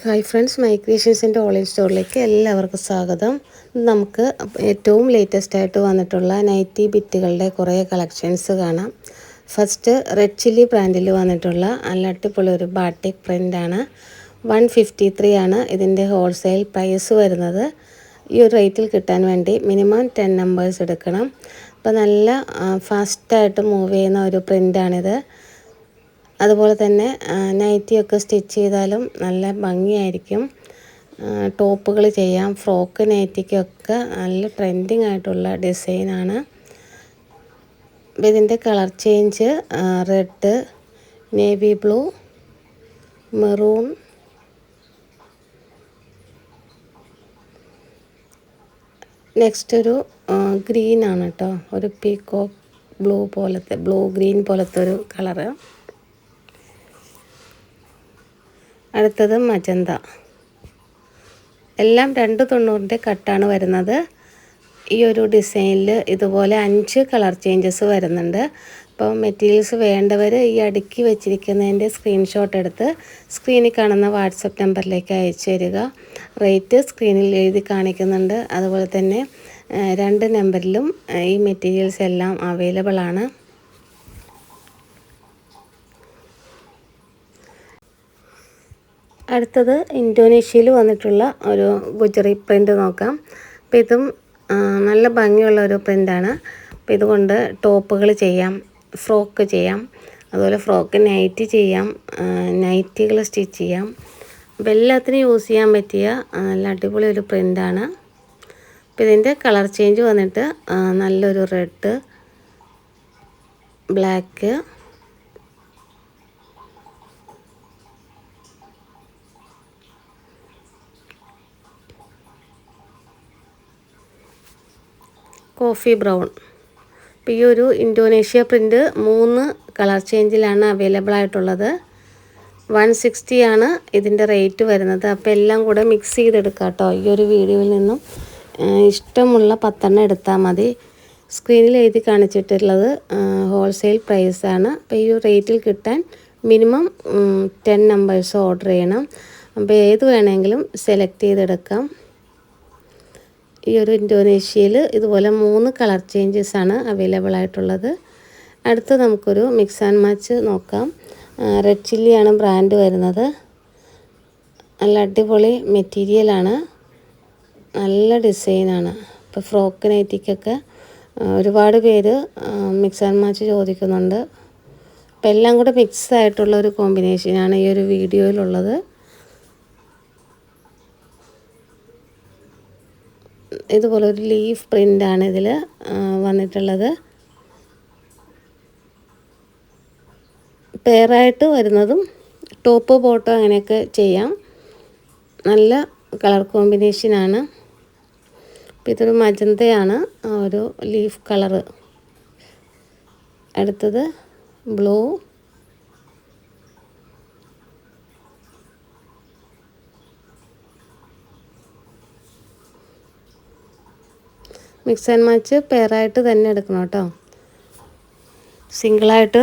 Hi friends my ക്രിയേഷൻസിന്റെ online സ്റ്റോറിലേക്ക് എല്ലാവർക്കും സ്വാഗതം. നമുക്ക് ഏറ്റവും ലേറ്റസ്റ്റ് ആയിട്ട് വന്നിട്ടുള്ള നൈറ്റി ബിറ്റുകളുടെ കുറേ കളക്ഷൻസ് കാണാം. ഫസ്റ്റ് റെഡ് ചില്ലി ബ്രാൻഡിൽ വന്നിട്ടുള്ള നല്ല അടിപൊളി ഒരു ബാട്ടിക് പ്രിന്റാണ് വൺ ഫിഫ്റ്റി ത്രീ ആണ് ഇതിന്റെ ഹോൾസെയിൽ പ്രൈസ് വരുന്നത്. ഈ ഒരു റേറ്റിൽ കിട്ടാൻ വേണ്ടി മിനിമം ടെൻ നമ്പേഴ്സ് എടുക്കണം. അപ്പോൾ നല്ല ഫാസ്റ്റായിട്ട് മൂവ് ചെയ്യുന്ന ഒരു പ്രിന്റാണിത് അതുപോലെ തന്നെ നൈറ്റിയൊക്കെ സ്റ്റിച്ച് ചെയ്താലും നല്ല ഭംഗിയായിരിക്കും. ടോപ്പുകൾ ചെയ്യാം. ഫ്രോക്ക് നൈറ്റിക്കൊക്കെ നല്ല ട്രെൻഡിങ് ആയിട്ടുള്ള ഡിസൈനാണ് ഇതിന്റെ colour change red navy blue maroon next ഒരു ഗ്രീൻ ആണ് കേട്ടോ ഒരു പീക്കോക്ക് ബ്ലൂ പോലത്തെ ബ്ലൂ ഗ്രീൻ പോലത്തെ ഒരു കളറ് അടുത്തത് മജന്ത എല്ലാം രണ്ട് തൊണ്ണൂറിന്റെ കട്ടാണ് വരുന്നത്. ഈ ഒരു ഡിസൈനിൽ ഇതുപോലെ അഞ്ച് കളർ ചേഞ്ചസ് വരുന്നുണ്ട്. അപ്പോൾ മെറ്റീരിയൽസ് വേണ്ടവർ ഈ അടുക്കി വെച്ചിരിക്കുന്നതിന്റെ സ്ക്രീൻഷോട്ട് എടുത്ത് സ്ക്രീനിൽ കാണുന്ന വാട്സപ്പ് നമ്പറിലേക്ക് അയച്ചു തരിക. റേറ്റ് സ്ക്രീനിൽ എഴുതി കാണിക്കുന്നുണ്ട്. അതുപോലെ തന്നെ രണ്ട് നമ്പറിലും ഈ മെറ്റീരിയൽസ് എല്ലാം അവൈലബിൾ ആണ്. അടുത്തത് ഇൻഡോനേഷ്യയിൽ വന്നിട്ടുള്ള ഒരു ഗുജറി പ്രിന്റ് നോക്കാം. അപ്പം ഇതും നല്ല ഭംഗിയുള്ള ഒരു പ്രിന്റാണ് അപ്പം ഇതുകൊണ്ട് ടോപ്പുകൾ ചെയ്യാം ഫ്രോക്ക് ചെയ്യാം അതുപോലെ ഫ്രോക്ക് നൈറ്റ് ചെയ്യാം നൈറ്റികൾ സ്റ്റിച്ച് ചെയ്യാം. അപ്പോൾ എല്ലാത്തിനും യൂസ് ചെയ്യാൻ പറ്റിയ നല്ല അടിപൊളി ഒരു പ്രിന്റാണ് അപ്പോൾ ഇതിന്റെ കളർ ചേഞ്ച് വന്നിട്ട് നല്ലൊരു റെഡ് ബ്ലാക്ക് കോഫി ബ്രൗൺ. ഇപ്പോൾ ഈ ഒരു ഇൻഡോനേഷ്യ പ്രിന്റ് മൂന്ന് കളർ ചേഞ്ചിലാണ് അവൈലബിൾ ആയിട്ടുള്ളത്. വൺ സിക്സ്റ്റി ആണ് ഇതിന്റെ റേറ്റ് വരുന്നത്. അപ്പോൾ എല്ലാം കൂടെ മിക്സ് ചെയ്തെടുക്കാം കേട്ടോ. ഈ ഒരു വീഡിയോയിൽ നിന്നും ഇഷ്ടമുള്ള പത്തെണ്ണം എടുത്താൽ മതി. സ്ക്രീനിൽ എഴുതി കാണിച്ചിട്ടുള്ളത് ഹോൾസെയിൽ പ്രൈസാണ് അപ്പോൾ ഈ റേറ്റിൽ കിട്ടാൻ മിനിമം ടെൻ നമ്പേഴ്സ് ഓർഡർ ചെയ്യണം. അപ്പോൾ ഏത് വേണമെങ്കിലും സെലക്ട് ചെയ്തെടുക്കാം. ഈ ഒരു ഇൻഡോനേഷ്യയിൽ ഇതുപോലെ മൂന്ന് കളർ ചേഞ്ചസ് ആണ് അവൈലബിൾ ആയിട്ടുള്ളത് അടുത്ത് നമുക്കൊരു മിക്സ് ആൻഡ് മാച്ച് നോക്കാം. റെഡ് ചില്ലിയാണ് ബ്രാൻഡ് വരുന്നത്. നല്ല അടിപൊളി മെറ്റീരിയലാണ്. നല്ല ഡിസൈനാണ്. ഇപ്പോൾ ഫ്രോക്ക് നൈറ്റിക്കൊക്കെ ഒരുപാട് പേര് മിക്സ് ആൻഡ് മാച്ച് ചോദിക്കുന്നുണ്ട്. അപ്പോൾ എല്ലാം കൂടെ മിക്സ് ആയിട്ടുള്ള ഒരു കോമ്പിനേഷനാണ് ഈ ഒരു വീഡിയോയിലുള്ളത്. ഇതുപോലെ ഒരു ലീഫ് പ്രിന്റാണ് ഇതിൽ വന്നിട്ടുള്ളത്. പെയറായിട്ട് വരുന്നതും ടോപ്പ് ബോട്ടോ അങ്ങനെയൊക്കെ ചെയ്യാം. നല്ല കളർ കോമ്പിനേഷനാണ് അപ്പോൾ ഇതൊരു മജന്തയാണ് ഒരു ലീഫ് കളറ് അടുത്തത് ബ്ലൂ മിക്സ് ആൻഡ് മാച്ച് പെയറായിട്ട് തന്നെ എടുക്കണം കേട്ടോ. സിംഗിളായിട്ട്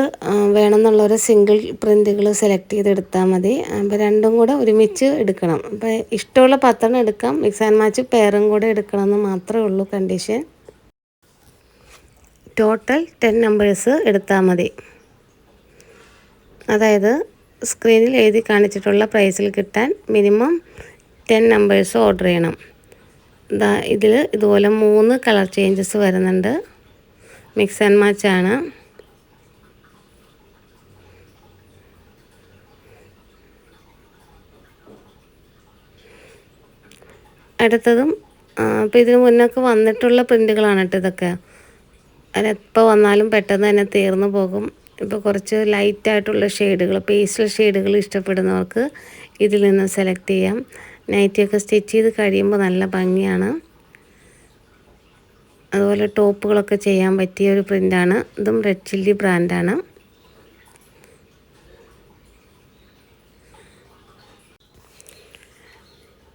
വേണമെന്നുള്ളൊരു സിംഗിൾ പ്രിന്റുകൾ സെലക്ട് ചെയ്തെടുത്താൽ മതി. അപ്പോൾ രണ്ടും കൂടെ ഒരുമിച്ച് എടുക്കണം. അപ്പോൾ ഇഷ്ടമുള്ള പത്തെണ്ണം എടുക്കാം. മിക്സ് ആൻഡ് മാച്ച് പെയറും കൂടെ എടുക്കണം എന്ന് മാത്രമേ ഉള്ളൂ കണ്ടീഷൻ. ടോട്ടൽ ടെൻ നമ്പേഴ്സ് എടുത്താൽ മതി. അതായത് സ്ക്രീനിൽ എഴുതി കാണിച്ചിട്ടുള്ള പ്രൈസിൽ കിട്ടാൻ മിനിമം ടെൻ നമ്പേഴ്സ് ഓർഡർ ചെയ്യണം. ഇതാ ഇതിൽ ഇതുപോലെ മൂന്ന് കളർ ചേഞ്ചസ് വരുന്നുണ്ട്. മിക്സ് ആൻഡ് മാച്ച് ആണ്. അടുത്തതും അപ്പോൾ ഇതിന് മുന്നൊക്കെ വന്നിട്ടുള്ള പ്രിന്റുകളാണ് കേട്ടോ ഇതൊക്കെ. അതിനെപ്പോൾ വന്നാലും പെട്ടെന്ന് തന്നെ തീർന്നു പോകും. ഇപ്പോൾ കുറച്ച് ലൈറ്റായിട്ടുള്ള ഷെയ്ഡുകൾ പേസ്റ്റൽ ഷെയ്ഡുകൾ ഇഷ്ടപ്പെടുന്നവർക്ക് ഇതിൽ നിന്ന് സെലക്ട് ചെയ്യാം. നൈറ്റിയൊക്കെ സ്റ്റിച്ച് ചെയ്ത് കഴിയുമ്പോൾ നല്ല ഭംഗിയാണ്. അതുപോലെ ടോപ്പുകളൊക്കെ ചെയ്യാൻ പറ്റിയ ഒരു പ്രിന്റാണ് ഇതും റെഡ് ചില്ലി ബ്രാൻഡാണ്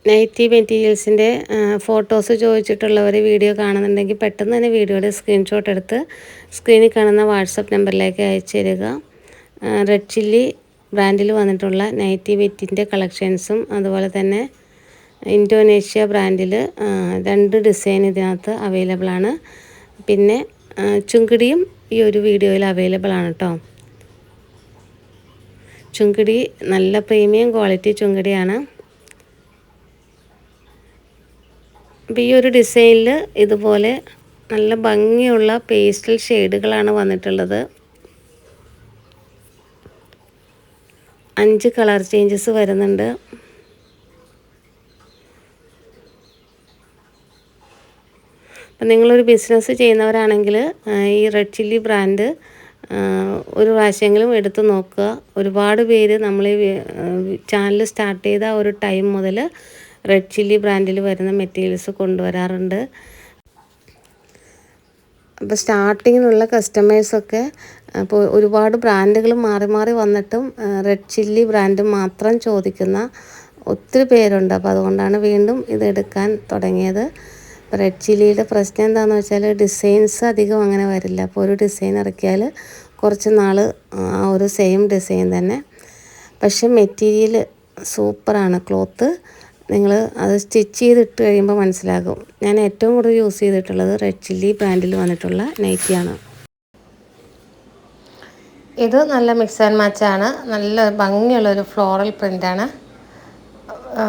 നൈറ്റി മെറ്റീരിയൽസിന്റെ ഫോട്ടോസ് ചോദിച്ചിട്ടുള്ളവർ വീഡിയോ കാണുന്നുണ്ടെങ്കിൽ പെട്ടെന്ന് തന്നെ വീഡിയോയുടെ സ്ക്രീൻഷോട്ട് എടുത്ത് സ്ക്രീനിൽ കാണുന്ന വാട്സപ്പ് നമ്പറിലേക്ക് അയച്ചു തരിക. റെഡ് ചില്ലി ബ്രാൻഡിൽ വന്നിട്ടുള്ള നൈറ്റി വെറ്റിന്റെ കളക്ഷൻസും അതുപോലെ തന്നെ ഇൻഡോനേഷ്യ ബ്രാൻഡിൽ രണ്ട് ഡിസൈൻ ഇതിനകത്ത് അവൈലബിൾ ആണ്. പിന്നെ ചുങ്കിടിയും ഈ ഒരു വീഡിയോയിൽ അവൈലബിൾ ആണ് കേട്ടോ ചുങ്കിടി നല്ല പ്രീമിയം ക്വാളിറ്റി ചുങ്കിടിയാണ്. അപ്പോൾ ഈ ഒരു ഡിസൈനിൽ ഇതുപോലെ നല്ല ഭംഗിയുള്ള പേസ്റ്റൽ ഷെയ്ഡുകളാണ് വന്നിട്ടുള്ളത്. അഞ്ച് കളർ ചേഞ്ചസ് വരുന്നുണ്ട്. നിങ്ങളൊരു ബിസിനസ് ചെയ്യുന്നവരാണെങ്കിൽ ഈ റെഡ് ചില്ലി ബ്രാൻഡ് ഒരു പ്രാവശ്യമെങ്കിലും എടുത്തു നോക്കുക. ഒരുപാട് പേര് നമ്മൾ ഈ ചാനൽ സ്റ്റാർട്ട് ചെയ്ത ഒരു ടൈം മുതൽ റെഡ് ചില്ലി ബ്രാൻഡിൽ വരുന്ന മെറ്റീരിയൽസ് കൊണ്ടുവരാറുണ്ട്. അപ്പോൾ സ്റ്റാർട്ടിങ്ങിനുള്ള കസ്റ്റമേഴ്സൊക്കെ അപ്പോൾ ഒരുപാട് ബ്രാൻഡുകൾ മാറി മാറി വന്നിട്ടും റെഡ് ചില്ലി ബ്രാൻഡ് മാത്രം ചോദിക്കുന്ന ഒത്തിരി പേരുണ്ട്. അപ്പോൾ അതുകൊണ്ടാണ് വീണ്ടും ഇതെടുക്കാൻ തുടങ്ങിയത്. റെഡ് ചില്ലിയുടെ പ്രശ്നം എന്താണെന്ന് വെച്ചാൽ ഡിസൈൻസ് അധികം അങ്ങനെ വരില്ല. അപ്പോൾ ഒരു ഡിസൈൻ ഇറക്കിയാൽ കുറച്ച് നാൾ ആ ഒരു സെയിം ഡിസൈൻ തന്നെ. പക്ഷെ മെറ്റീരിയൽ സൂപ്പറാണ് ക്ലോത്ത് നിങ്ങൾ അത് സ്റ്റിച്ച് ചെയ്തിട്ട് കഴിയുമ്പോൾ മനസ്സിലാകും. ഞാൻ ഏറ്റവും കൂടുതൽ യൂസ് ചെയ്തിട്ടുള്ളത് റെഡ് ചില്ലി ബ്രാൻഡിൽ വന്നിട്ടുള്ള നൈറ്റിയാണ് ഇത് നല്ല മിക്സ് ആൻഡ് മാച്ചാണ് നല്ല ഭംഗിയുള്ളൊരു ഫ്ലോറൽ പ്രിന്റാണ്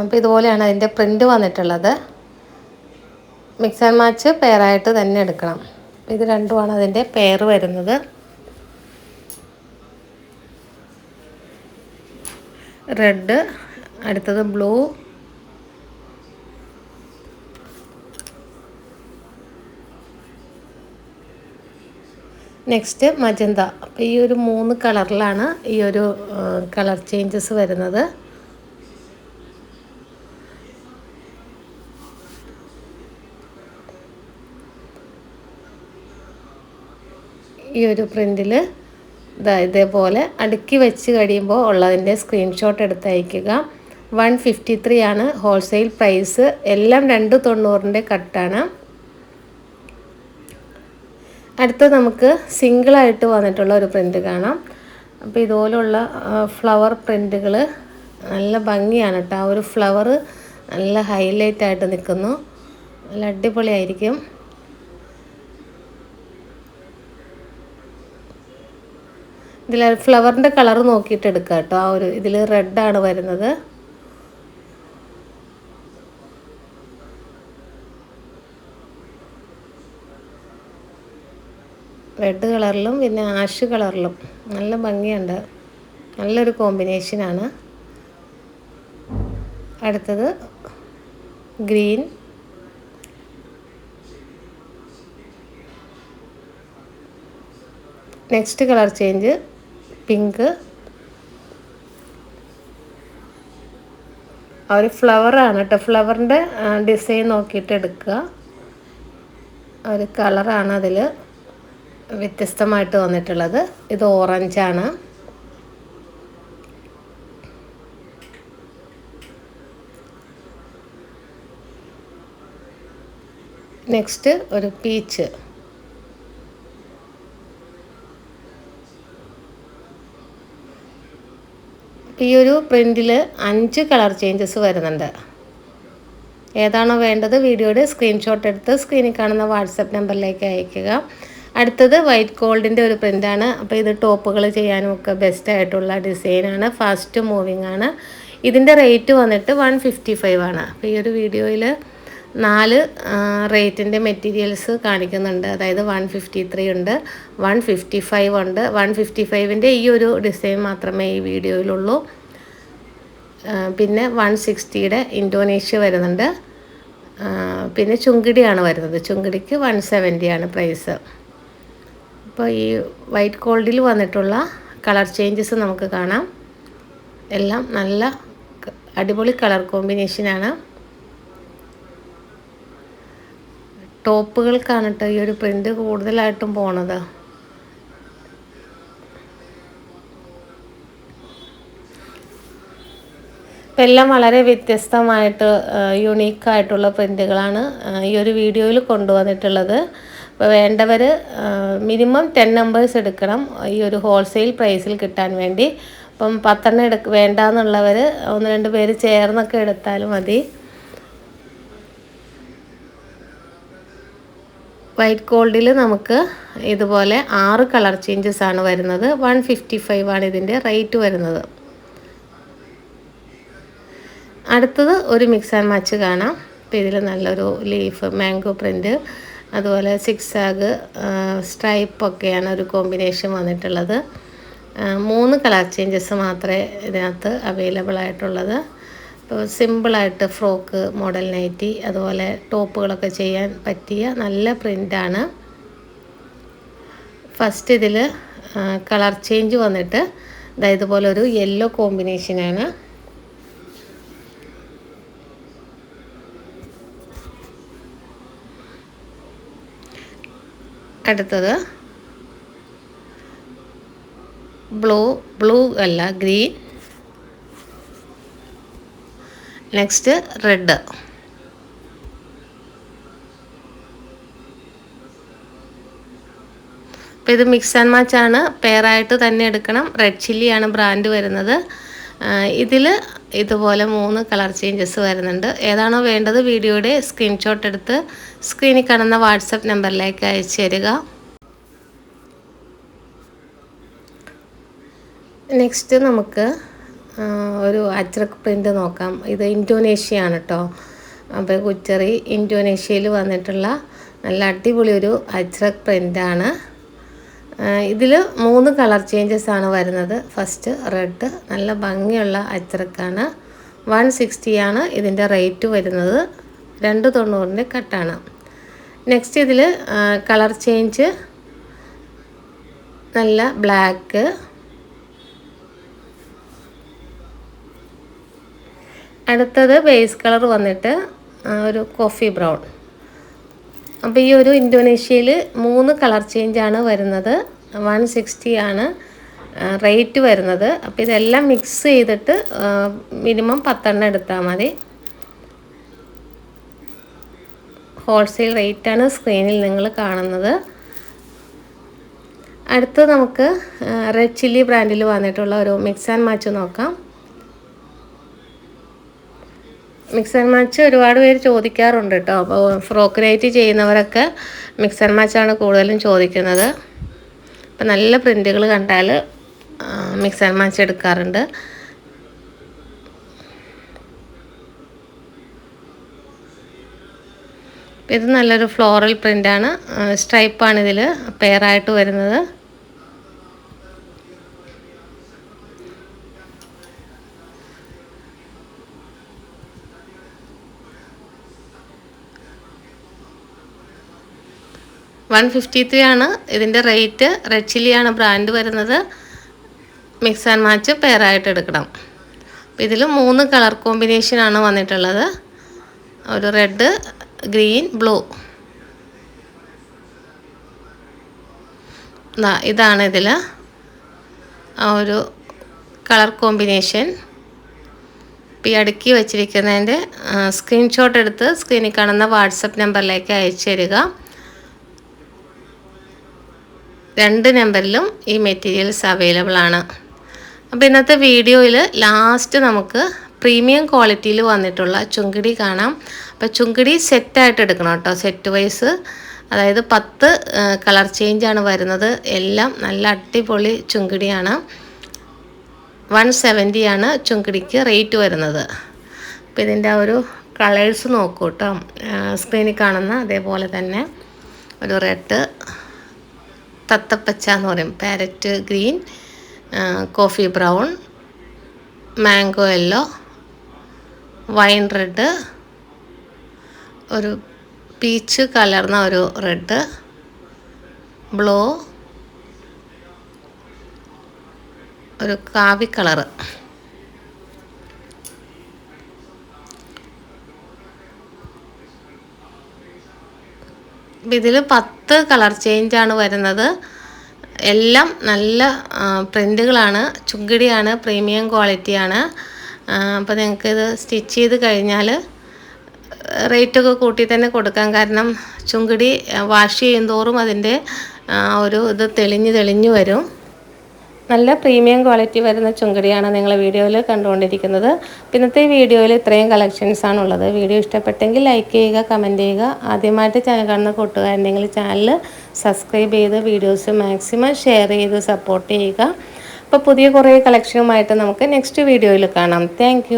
അപ്പോൾ ഇതുപോലെയാണ് അതിന്റെ പ്രിന്റ് വന്നിട്ടുള്ളത്. മിക്സ് ആൻഡ് മാച്ച് പെയറായിട്ട് തന്നെ എടുക്കണം. ഇത് രണ്ടുമാണ് അതിന്റെ പെയർ വരുന്നത്. റെഡ് അടുത്തത് ബ്ലൂ നെക്സ്റ്റ് മജന്ത അപ്പോൾ ഈ ഒരു മൂന്ന് കളറിലാണ് ഈ ഒരു കളർ ചേഞ്ചസ് വരുന്നത്. ഈ ഒരു പ്രിന്റിൽ ഇതാ ഇതേപോലെ അടുക്കി വെച്ച് കഴിയുമ്പോൾ ഉള്ളതിന്റെ സ്ക്രീൻഷോട്ട് എടുത്ത് അയക്കുക വൺ ഫിഫ്റ്റി ത്രീ ആണ് ഹോൾസെയിൽ പ്രൈസ് എല്ലാം രണ്ട് തൊണ്ണൂറിന്റെ കട്ടാണ് അടുത്ത നമുക്ക് സിംഗിളായിട്ട് വന്നിട്ടുള്ള ഒരു പ്രിന്റ് കാണാം. അപ്പോൾ ഇതുപോലുള്ള ഫ്ലവർ പ്രിന്റുകൾ നല്ല ഭംഗിയാണ് കേട്ടോ ആ ഒരു ഫ്ലവർ നല്ല ഹൈലൈറ്റ് ആയിട്ട് നിൽക്കുന്നു. നല്ല അടിപൊളിയായിരിക്കും. ഇതിൽ ഫ്ലവറിന്റെ കളർ നോക്കിയിട്ട് എടുക്കുക കേട്ടോ. ആ ഒരു ഇതിൽ റെഡാണ് വരുന്നത്. റെഡ് കളറിലും പിന്നെ ആഷ് കളറിലും നല്ല ഭംഗിയുണ്ട്. നല്ലൊരു കോമ്പിനേഷനാണ് അടുത്തത് green next colour change pink. ആ ഒരു ഫ്ലവറാണ് കേട്ടോ ഫ്ലവറിന്റെ ഡിസൈൻ നോക്കിയിട്ട് എടുക്കുക. ഒരു കളറാണ് അതിൽ വ്യത്യസ്തമായിട്ട് വന്നിട്ടുള്ളത്. ഇത് ഓറഞ്ചാണ് നെക്സ്റ്റ് ഒരു പീച്ച് ഈ ഒരു പ്രിന്റിൽ അഞ്ച് കളർ ചേഞ്ചസ് വരുന്നുണ്ട്. ഏതാണോ വേണ്ടത് വീഡിയോയുടെ സ്ക്രീൻഷോട്ട് എടുത്ത് സ്ക്രീനിൽ കാണുന്ന വാട്സപ്പ് നമ്പറിലേക്ക് അയക്കുക അടുത്തത് വൈറ്റ് ഗോൾഡിന്റെ ഒരു പ്രിന്റാണ് അപ്പോൾ ഇത് ടോപ്പുകൾ ചെയ്യാനും ഒക്കെ ബെസ്റ്റ് ആയിട്ടുള്ള ഡിസൈനാണ് ഫാസ്റ്റ് മൂവിങ് ആണ്. ഇതിന്റെ റേറ്റ് വന്നിട്ട് വൺ ഫിഫ്റ്റി ഫൈവ് ആണ്. അപ്പോൾ ഈ ഒരു വീഡിയോയിൽ നാല് റേറ്റിന്റെ മെറ്റീരിയൽസ് കാണിക്കുന്നുണ്ട്. അതായത് വൺ ഫിഫ്റ്റി ത്രീ ഉണ്ട് വൺ ഫിഫ്റ്റി ഫൈവ് ഉണ്ട്. വൺ ഫിഫ്റ്റി ഫൈവിന്റെ ഈ ഒരു ഡിസൈൻ മാത്രമേ ഈ വീഡിയോയിലുള്ളൂ. പിന്നെ വൺ സിക്സ്റ്റിയുടെ ഇൻഡോനേഷ്യ വരുന്നുണ്ട്. പിന്നെ ചുങ്കിടിയാണ് വരുന്നത്. ചുങ്കിടിക്ക് വൺ സെവന്റിയാണ് പ്രൈസ്. അപ്പോൾ ഈ വൈറ്റ് ഗോൾഡിൽ വന്നിട്ടുള്ള കളർ ചേഞ്ചസ് നമുക്ക് കാണാം. എല്ലാം നല്ല അടിപൊളി കളർ കോമ്പിനേഷനാണ്. ടോപ്പുകൾക്കാണ് കേട്ടോ ഈ ഒരു പ്രിന്റ് കൂടുതലായിട്ടും പോണത്. എല്ലാം വളരെ വ്യത്യസ്തമായിട്ട് യുണീക്കായിട്ടുള്ള പ്രിന്റുകളാണ് ഈ ഒരു വീഡിയോയിൽ കൊണ്ടുവന്നിട്ടുള്ളത്. അപ്പോൾ വേണ്ടവർ മിനിമം ടെൻ നമ്പേഴ്സ് എടുക്കണം ഈ ഒരു ഹോൾസെയിൽ പ്രൈസിൽ കിട്ടാൻ വേണ്ടി. അപ്പം പത്തെണ്ണം എടുക്ക വേണ്ടാന്നുള്ളവർ ഒന്ന് രണ്ട് പേര് ചേർന്നൊക്കെ എടുത്താലും മതി. വൈറ്റ് ഗോൾഡിൽ നമുക്ക് ഇതുപോലെ ആറ് കളർ ചേഞ്ചസ് ആണ് വരുന്നത്. വൺ ഫിഫ്റ്റി ഫൈവ് ആണ് ഇതിന്റെ റേറ്റ് വരുന്നത്. അടുത്തത് ഒരു മിക്സ് ആൻഡ് മാച്ച് കാണാം. അപ്പോൾ ഇതിൽ നല്ലൊരു ലീഫ് മാംഗോ പ്രിന്റ് അതുപോലെ സിക്സ് ആഗ് സ്ട്രൈപ്പൊക്കെയാണ് ഒരു കോമ്പിനേഷൻ വന്നിട്ടുള്ളത്. മൂന്ന് കളർ ചേഞ്ചസ് മാത്രമേ ഇതിനകത്ത് അവൈലബിൾ ആയിട്ടുള്ളത്. സിമ്പിളായിട്ട് ഫ്രോക്ക് മോഡൽ നൈറ്റി അതുപോലെ ടോപ്പുകളൊക്കെ ചെയ്യാൻ പറ്റിയ നല്ല പ്രിന്റാണ് ഫസ്റ്റ് ഇതിൽ കളർ ചേഞ്ച് വന്നിട്ട് അതായത് പോലെ ഒരു യെല്ലോ കോമ്പിനേഷനാണ്. അടുത്തത് ബ്ലൂ ബ്ലൂ അല്ല ഗ്രീൻ. നെക്സ്റ്റ് റെഡ് അപ്പോൾ ഇത് മിക്സ് ആൻഡ് മാച്ച് ആണ്. പെയറായിട്ട് തന്നെ എടുക്കണം. റെഡ് ചില്ലിയാണ് ബ്രാൻഡ് വരുന്നത്. ഇതിൽ ഇതുപോലെ മൂന്ന് കളർ ചേഞ്ചസ് വരുന്നുണ്ട്. ഏതാണോ വേണ്ടത് വീഡിയോയുടെ സ്ക്രീൻഷോട്ട് എടുത്ത് സ്ക്രീനിൽ കാണുന്ന വാട്സപ്പ് നമ്പറിലേക്ക് അയച്ചു തരിക. നെക്സ്റ്റ് നമുക്ക് ഒരു അജ്രക് പ്രിന്റ് നോക്കാം. ഇത് ഇൻഡോനേഷ്യ ആണ് കേട്ടോ അപ്പോൾ കുച്ചറി ഇൻഡോനേഷ്യയിൽ വന്നിട്ടുള്ള നല്ല അടിപൊളി ഒരു അജ്രക് പ്രിന്റാണ് ഇതിൽ മൂന്ന് കളർ ചേഞ്ചസ് ആണ് വരുന്നത്. ഫസ്റ്റ് റെഡ് നല്ല ഭംഗിയുള്ള അജ്രക്കാണ് വൺ സിക്സ്റ്റിയാണ് ഇതിന്റെ റേറ്റ് വരുന്നത്. രണ്ട് തൊണ്ണൂറിന്റെ കട്ടാണ്. നെക്സ്റ്റ് ഇതിൽ കളർ ചേഞ്ച് നല്ല ബ്ലാക്ക് അടുത്തത് ബേസ് കളർ വന്നിട്ട് ഒരു കോഫി ബ്രൗൺ അപ്പോൾ ഈ ഒരു ഇൻഡോനേഷ്യയിൽ മൂന്ന് കളർ ചേഞ്ചാണ് വരുന്നത്. വൺ സിക്സ്റ്റി ആണ് റേറ്റ് വരുന്നത്. അപ്പോൾ ഇതെല്ലാം മിക്സ് ചെയ്തിട്ട് മിനിമം പത്തെണ്ണം എടുത്താൽ മതി. ഹോൾസെയിൽ റേറ്റാണ് സ്ക്രീനിൽ നിങ്ങൾ കാണുന്നത്. അടുത്ത് നമുക്ക് റെഡ് ചില്ലി ബ്രാൻഡിൽ വന്നിട്ടുള്ള ഒരു മിക്സ് ആൻഡ് മാച്ച് നോക്കാം. മിക്സ് ആൻഡ് മാച്ച് ഒരുപാട് പേര് ചോദിക്കാറുണ്ട് കേട്ടോ. അപ്പോൾ ഫ്രോക്ക് നൈറ്റ് ചെയ്യുന്നവരൊക്കെ മിക്സ് ആൻഡ് മാച്ചാണ് കൂടുതലും ചോദിക്കുന്നത്. അപ്പം നല്ല പ്രിന്റുകൾ കണ്ടാൽ മിക്സ് ആൻഡ് മാച്ച് എടുക്കാറുണ്ട്. ഇത് നല്ലൊരു ഫ്ലോറൽ പ്രിന്റാണ് സ്ട്രൈപ്പാണ് ഇതിൽ പെയറായിട്ട് വരുന്നത്. വൺ ഫിഫ്റ്റി ത്രീ ആണ്. ഇതിന്റെ റേറ്റ് റെഡ് ചില്ലിയാണ് ബ്രാൻഡ് വരുന്നത്. മിക്സ് ആൻഡ് മാച്ച് പെയറായിട്ട് എടുക്കണം. ഇതിൽ മൂന്ന് കളർ കോമ്പിനേഷനാണ് വന്നിട്ടുള്ളത്. ഒരു റെഡ് ഗ്രീൻ ബ്ലൂ. ഇതാണ് ഇതിൽ ആ ഒരു കളർ കോമ്പിനേഷൻ. ഈ അടുക്കി വച്ചിരിക്കുന്നതിന്റെ സ്ക്രീൻഷോട്ട് എടുത്ത് സ്ക്രീനിൽ കാണുന്ന വാട്സപ്പ് നമ്പറിലേക്ക് അയച്ചു തരിക. രണ്ട് നമ്പറിലും ഈ മെറ്റീരിയൽസ് അവൈലബിൾ ആണ്. അപ്പോൾ ഇന്നത്തെ വീഡിയോയിൽ ലാസ്റ്റ് നമുക്ക് പ്രീമിയം ക്വാളിറ്റിയിൽ വന്നിട്ടുള്ള ചുങ്കിടി കാണാം. അപ്പോൾ ചുങ്കിടി സെറ്റായിട്ട് എടുക്കണം കേട്ടോ. സെറ്റ് വൈസ് അതായത് പത്ത് കളർ ചേഞ്ചാണ് വരുന്നത്. എല്ലാം നല്ല അടിപൊളി ചുങ്കിടിയാണ്. വൺ സെവന്റിയാണ് ചുങ്കിടിക്ക് റേറ്റ് വരുന്നത്. അപ്പോൾ ഇതിന്റെ ആ ഒരു കളേഴ്സ് നോക്കൂ കേട്ടോ. സ്ക്രീനിൽ കാണുന്ന അതേപോലെ തന്നെ ഒരു റെഡ് തത്തപ്പച്ച എന്ന് പറയും. Parrot green coffee brown mango yellow wine red ഒരു പീച്ച് കലർന്ന ഒരു റെഡ് ബ്ലൂ ഒരു കാവി കളറ്. ഇതിൽ പത്ത് കളർ ചേഞ്ചാണ് വരുന്നത്. എല്ലാം നല്ല പ്രിന്റുകളാണ് ചുങ്കിടിയാണ് പ്രീമിയം ക്വാളിറ്റിയാണ്. അപ്പോൾ നിങ്ങൾക്ക് ഇത് സ്റ്റിച്ച് ചെയ്ത് കഴിഞ്ഞാൽ റേറ്റൊക്കെ കൂട്ടി തന്നെ കൊടുക്കാം. കാരണം ചുങ്കിടി വാഷ് ചെയ്യും തോറും അതിന്റെ ഒരു ഇത് തെളിഞ്ഞ് തെളിഞ്ഞ് വരും. നല്ല പ്രീമിയം ക്വാളിറ്റി വരുന്ന ചുങ്കടിയാണ് നിങ്ങൾ വീഡിയോയിൽ കണ്ടുകൊണ്ടിരിക്കുന്നത്. ഇന്നത്തെ വീഡിയോയിൽ ഇത്രയും കളക്ഷൻസ് ഉള്ളത് വീഡിയോ ഇഷ്ടപ്പെട്ടെങ്കിൽ ലൈക്ക് ചെയ്യുക കമന്റ് ചെയ്യുക. ആദ്യമായിട്ട് ചാനൽ കാണുന്ന കൂട്ടുകാരുണ്ടെങ്കിൽ ചാനൽ സബ്സ്ക്രൈബ് ചെയ്ത് വീഡിയോസ് മാക്സിമം ഷെയർ ചെയ്ത് സപ്പോർട്ട് ചെയ്യുക. അപ്പോൾ പുതിയ കുറേ കളക്ഷനുമായിട്ട് നമുക്ക് നെക്സ്റ്റ് വീഡിയോയിൽ കാണാം. താങ്ക്